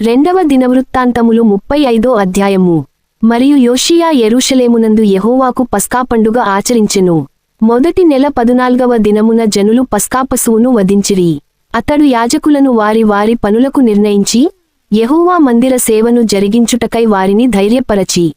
రెండవ దినవృత్తాంతములు ముప్పై ఐదో అధ్యాయము. మరియు యోషియా ఎరుషలేమునందు యహోవాకు పస్కా పండుగ ఆచరించెను. మొదటి నెల పదునాల్గవ దినమున జనులు పస్కా పశువును వధించిరి. అతడు యాజకులను వారి వారి పనులకు నిర్ణయించి యెహోవా మందిర సేవను జరిగించుటకై వారిని ధైర్యపరచి.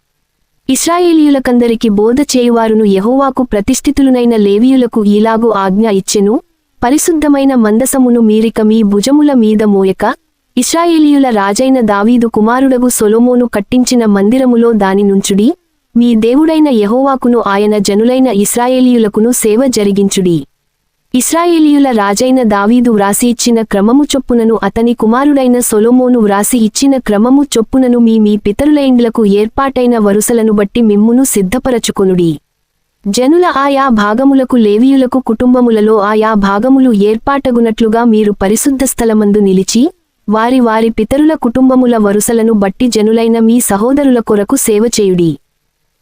ఇస్రాయేలీయులకందరికి బోధ చేయువారును యహోవాకు ప్రతిష్ఠితులునైన లేవీయులకు ఈలాగు ఆజ్ఞ ఇచ్చెను. పరిశుద్ధమైన మందసమును మీరిక మీ భుజముల మీద మోయక ఇస్రాయేలీయుల రాజైన దావీదు కుమారుడగు సొలోమోను కట్టించిన మందిరములో దాని నుంచుడి మీ దేవుడైన యెహోవాకును ఆయన జనులైన ఇస్రాయేలీయులకును సేవ జరిగించుడి. ఇస్రాయేలీయుల రాజైన దావీదు వ్రాసి ఇచ్చిన క్రమము చొప్పునను అతని కుమారుడైన సొలోమోను వ్రాసి ఇచ్చిన క్రమము చొప్పునను మీ మీ పితరులైండ్లకు ఏర్పాటైన వరుసలను బట్టి మిమ్మును సిద్ధపరచుకొనుడి. జనుల ఆయా భాగములకు లేవీయులకు కుటుంబములలో ఆయా భాగములు ఏర్పాటగునట్లుగా మీరు పరిశుద్ధ స్థలమందు నిలిచి వారి వారి పితరుల కుటుంబముల వరుసలను బట్టి జనులైన మీ సహోదరుల కొరకు సేవ చేయుడి.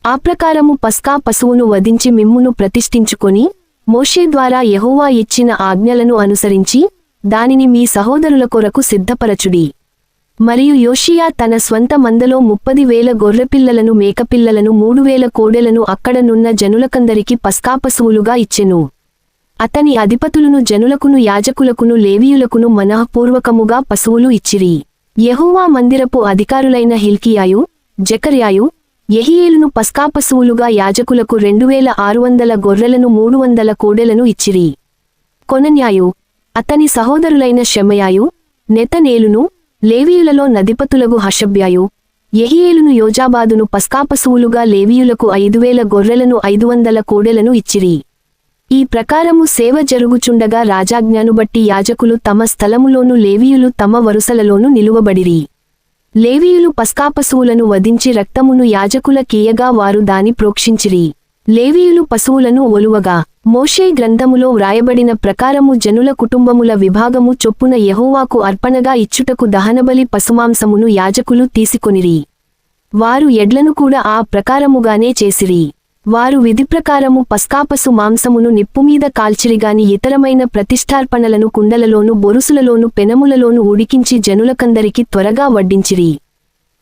ఆ ప్రకారము పస్కా పశువును వధించి మిమ్మును ప్రతిష్ఠించుకొని మోషే ద్వారా యెహోవా ఇచ్చిన ఆజ్ఞలను అనుసరించి దానిని మీ సహోదరుల కొరకు సిద్ధపరచుడి. మరియు యోషియా తన స్వంత మందలో ముప్పది వేల గొర్రెపిల్లలను మేకపిల్లలను మూడు వేల కోడెలను అక్కడనున్న జనులకందరికి పస్కాపశువులుగా ఇచ్చెను. అతని అధిపతులను జనులకును యాజకులకును లేవీయులకును మనఃపూర్వకముగా పశువులు ఇచ్చిరి. యెహోవా మందిరపు అధికారులైన హిల్కియాయు జకర్యాయు ఎహియేలును పస్కాపశువులుగా యాజకులకు రెండు వేల ఆరు వందల గొర్రెలను మూడు వందల కోడెలను ఇచ్చిరి. కొనన్యాయు అతని సహోదరులైన షెమయాయు నెతనేలును లేవీయులలో నదిపతులగు హషభ్యాయు యెహియేలును యోజాబాదును పస్కాపశువులుగా లేవీయులకు ఐదు వేల గొర్రెలను ఐదు వందల కోడెలను ఇచ్చిరి. ఈ ప్రకారము సేవ జరుగుచుండగా రాజాజ్ఞను బట్టి యాజకులు తమ స్థలములోను లేవీయులు తమ వరుసలలోను నిలువబడిరి. లేవీయులు పస్కాపశువులను వధించి రక్తమును యాజకుల కీయగా వారు దాని ప్రోక్షించిరి. లేవీయులు పశువులను ఒలువగా. మోషే గ్రంథములో వ్రాయబడిన ప్రకారము జనుల కుటుంబముల విభాగము చొప్పున యహోవాకు అర్పణగా ఇచ్చుటకు దహనబలి పశుమాంసమును యాజకులు తీసుకొనిరి. వారు ఎడ్లను కూడా ఆ ప్రకారముగానే చేసిరి. వారు విధిప్రకారము పస్కాపసు మాంసమును నిప్పుమీద కాల్చిరిగాని ఇతరమైన ప్రతిష్టార్పణలను కుండలలోను బొరుసులలోను పెనములలోను ఉడికించి జనులకందరికి త్వరగా వడ్డించిరి.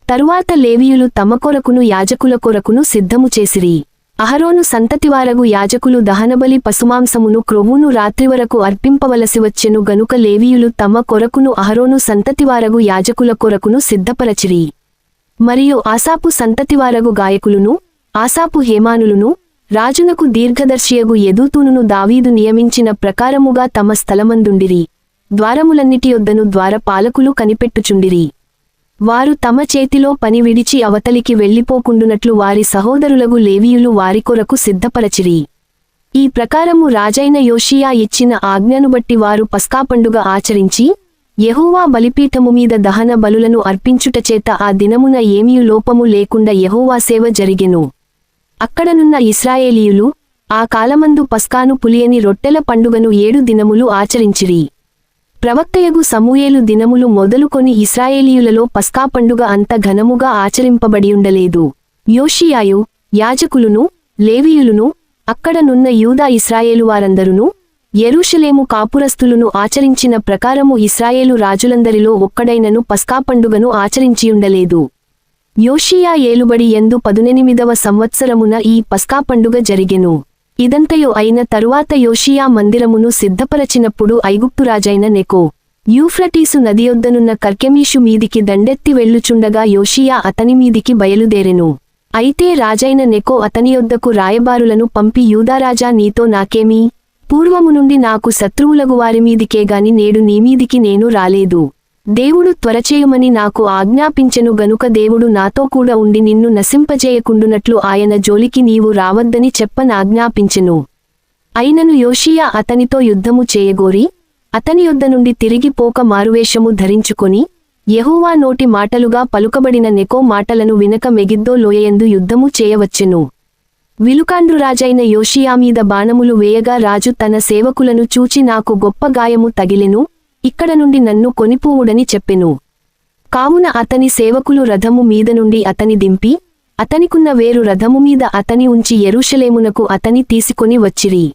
తరువాత లేవీయులు తమ కొరకును యాజకుల కొరకును సిద్ధము చేసిరి. అహరోను సంతతివారగు యాజకులు దహనబలి పశుమాంసమును క్రొవ్వును రాత్రివరకు అర్పింపవలసి వచ్చెను గనుక లేవీయులు తమ కొరకును అహరోను సంతతివారగు యాజకుల కొరకును సిద్ధపరచిరి. మరియు ఆసాపు సంతతివారగు గాయకులును ఆసాపు హేమానులును రాజునకు దీర్ఘదర్శియగు ఎదూతూనును దావీదు నియమించిన ప్రకారముగా తమ స్థలమందుండిరి. ద్వారములన్నిటి ద్వార ద్వారపాలకులు కనిపెట్టుచుండిరి. వారు తమ చేతిలో పని విడిచి అవతలికి వెళ్ళిపోకుండునట్లు వారి సహోదరులగు లేవీయులు వారి కొరకు సిద్ధపరచిరి. ఈ ప్రకారము రాజైన యోషియా ఇచ్చిన ఆజ్ఞను బట్టి వారు పస్కాపండుగ ఆచరించి యహోవా బలిపీఠము మీద దహన బలులను అర్పించుటచేత ఆ దినమున ఏమీ లోపము లేకుండా యహోవా సేవ జరిగెను. అక్కడనున్న ఇస్రాయేలీయులు ఆ కాలమందు పస్కాను పులియని రొట్టెల పండుగను ఏడు దినములు ఆచరించిరి. ప్రవక్తయగు సమూయేలు దినములు మొదలుకొని ఇస్రాయేలీయులలో పస్కా పండుగ అంత ఘనముగా ఆచరింపబడియుండలేదు. యోషియాయు యాజకులును లేవీయులును అక్కడనున్న యూదా ఇస్రాయేలు వారందరును యెరూషలేము కాపురస్తులును ఆచరించిన ప్రకారము ఇస్రాయేలు రాజులందరిలో ఒక్కడైనను పస్కా పండుగను ఆచరించియుండలేదు. యోషియా ఏలుబడి ఎందు పదునెనిమిదవ సంవత్సరమున ఈ పస్కా పండుగ జరిగెను. ఇదంతయు అయిన తరువాత యోషియా మందిరమును సిద్ధపరచినప్పుడు ఐగుప్తురాజైన నెకో యూఫ్రటీసు నదియొద్దనున్న కర్కెమీషు మీదికి దండెత్తి వెళ్ళుచుండగా యోషియా అతని మీదికి బయలుదేరెను. అయితే రాజైన నెకో అతని యొద్దకు రాయబారులను పంపి యూదారాజా నీతో నాకేమీ? పూర్వము నుండి నాకు శత్రువులగు వారిమీదికే గాని నేడు నీమీదికి నేను రాలేదు. దేవుడు త్వరచేయుమని నాకు ఆజ్ఞాపించెను గనుక దేవుడు నాతో కూడా ఉండి నిన్ను నశింపజేయకుండునట్లు ఆయన జోలికి నీవు రావద్దని చెప్పనాజ్ఞాపించెను అయినను యోషియా అతనితో యుద్ధము చేయగోరి అతని యొద్ద నుండి తిరిగి పోక మారువేషము ధరించుకొని యహూవా నోటి మాటలుగా పలుకబడిన నెకో మాటలను వినక మెగిద్దో లోయయందు యుద్ధము చేయవచ్చెను. విలుకాండ్రు రాజైన యోషియా మీద బాణములు వేయగా రాజు తన సేవకులను చూచి నాకు గొప్ప గాయము తగిలెను ఇక్కడ నుండి నన్ను కొనిపోవుడని చెప్పెను. కావున అతని సేవకులు రథము మీద నుండి అతని దింపి అతనికున్న వేరు రథము మీద అతని ఉంచి ఎరుషలేమునకు అతని తీసుకొని వచ్చిరి.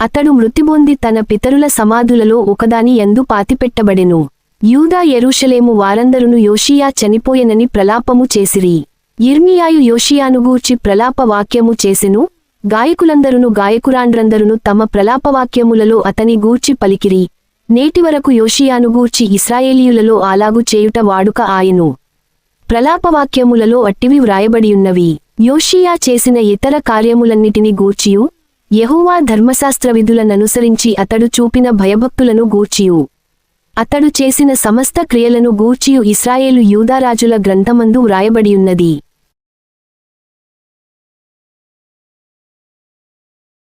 అతడు మృతిబొంది తన పితరుల సమాధులలో ఒకదాని యందు పాతిపెట్టబడెను. యూదా ఎరుషలేము వారందరును యోషియా చనిపోయెనని ప్రలాపము చేసిరి. ఇర్మియాయు యోషియాను గూర్చి ప్రలాప వాక్యము చేసెను గాయకులందరును గాయకురాండ్రందరును తమ ప్రలాపవాక్యములలో అతని గూర్చి పలికిరి. నేటివరకు యోషియాను గూర్చి ఇస్రాయేలీయులలో అలాగు చేయుట వాడుక ఆయను. ప్రలాపవాక్యములలో అట్టివి వ్రాయబడియున్నవి. యోషియా చేసిన ఇతర కార్యములన్నిటిని గూర్చియు యహువా ధర్మశాస్త్ర విధులననుసరించి అతడు చూపిన భయభక్తులను గూర్చియు. అతడు చేసిన సమస్త క్రియలను గూర్చియు ఇస్రాయేలు యూదారాజుల గ్రంథమందు వ్రాయబడియున్నది.